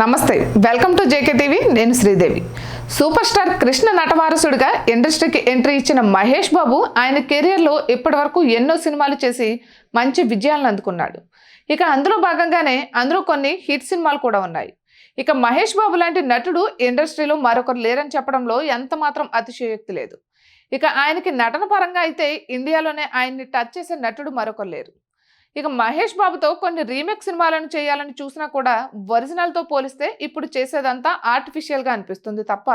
నమస్తే welcome to JK TV నేను Sridevi. Super star Krishna నటవారసుడిగా ఇండస్ట్రీకి ఎంట్రీ ఇచ్చిన మహేష్ బాబు ఆయన కెరియర్లో ఇప్పటివరకు ఎన్నో సినిమాలు చేసి మంచి విజయాలను అందుకున్నాడు. ఇక అందులో భాగంగానే అందులో కొన్ని హిట్ సినిమాలు కూడా ఉన్నాయి. ఇక మహేష్ బాబు లాంటి నటుడు ఇండస్ట్రీలో మరొకరు లేరని చెప్పడంలో ఎంత మాత్రం అతిశయోక్తి లేదు. ఇక ఆయనకి నటన పరంగా అయితే ఇండియాలోనే ఆయన్ని టచ్ చేసే నటుడు మరొకరు లేరు. ఇక మహేష్ బాబుతో కొన్ని రీమేక్ సినిమాలను చేయాలని చూసినా కూడా ఒరిజినల్తో పోలిస్తే ఇప్పుడు చేసేదంతా ఆర్టిఫిషియల్గా అనిపిస్తుంది తప్ప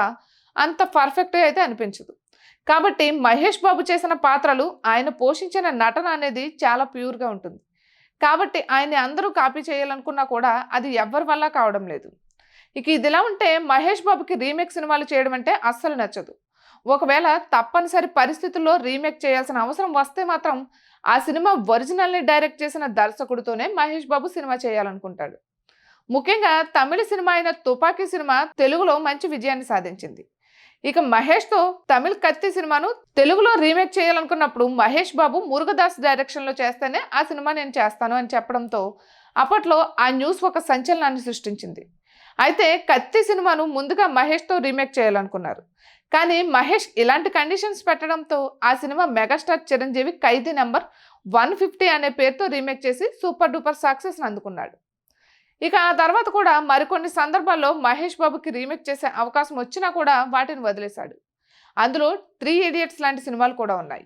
అంత పర్ఫెక్ట్గా అయితే అనిపించదు. కాబట్టి మహేష్ బాబు చేసిన పాత్రలు ఆయన పోషించిన నటన అనేది చాలా ప్యూర్గా ఉంటుంది. కాబట్టి ఆయన్ని అందరూ కాపీ చేయాలనుకున్నా కూడా అది ఎవ్వరి వల్ల కావడం లేదు. ఇక ఇదిలా ఉంటే మహేష్ బాబుకి రీమేక్ సినిమాలు చేయడం అంటే అస్సలు నచ్చదు. ఒకవేళ తప్పనిసరి పరిస్థితుల్లో రీమేక్ చేయాల్సిన అవసరం వస్తే మాత్రం ఆ సినిమా ఒరిజినల్ని డైరెక్ట్ చేసిన దర్శకుడితోనే మహేష్ బాబు సినిమా చేయాలనుకుంటాడు. ముఖ్యంగా తమిళ సినిమా అయిన తుపాకీ సినిమా తెలుగులో మంచి విజయాన్ని సాధించింది. ఇక మహేష్తో తమిళ్ కత్తి సినిమాను తెలుగులో రీమేక్ చేయాలనుకున్నప్పుడు మహేష్ బాబు మురుగదాస్ డైరెక్షన్లో చేస్తేనే ఆ సినిమా నేను చేస్తాను అని చెప్పడంతో అప్పట్లో ఆ న్యూస్ ఒక సంచలనాన్ని సృష్టించింది. అయితే కత్తి సినిమాను ముందుగా మహేష్తో రీమేక్ చేయాలనుకున్నారు. కానీ మహేష్ ఇలాంటి కండిషన్స్ పెట్టడంతో ఆ cinema megastar Chiranjeevi Khaidi number one fifty అనే పేరుతో రీమేక్ చేసి సూపర్ డూపర్ సక్సెస్ని అందుకున్నాడు. ఇక ఆ తర్వాత కూడా మరికొన్ని సందర్భాల్లో మహేష్ బాబుకి రీమేక్ చేసే అవకాశం వచ్చినా కూడా వాటిని వదిలేశాడు. అందులో త్రీ ఇడియట్స్ లాంటి సినిమాలు కూడా ఉన్నాయి.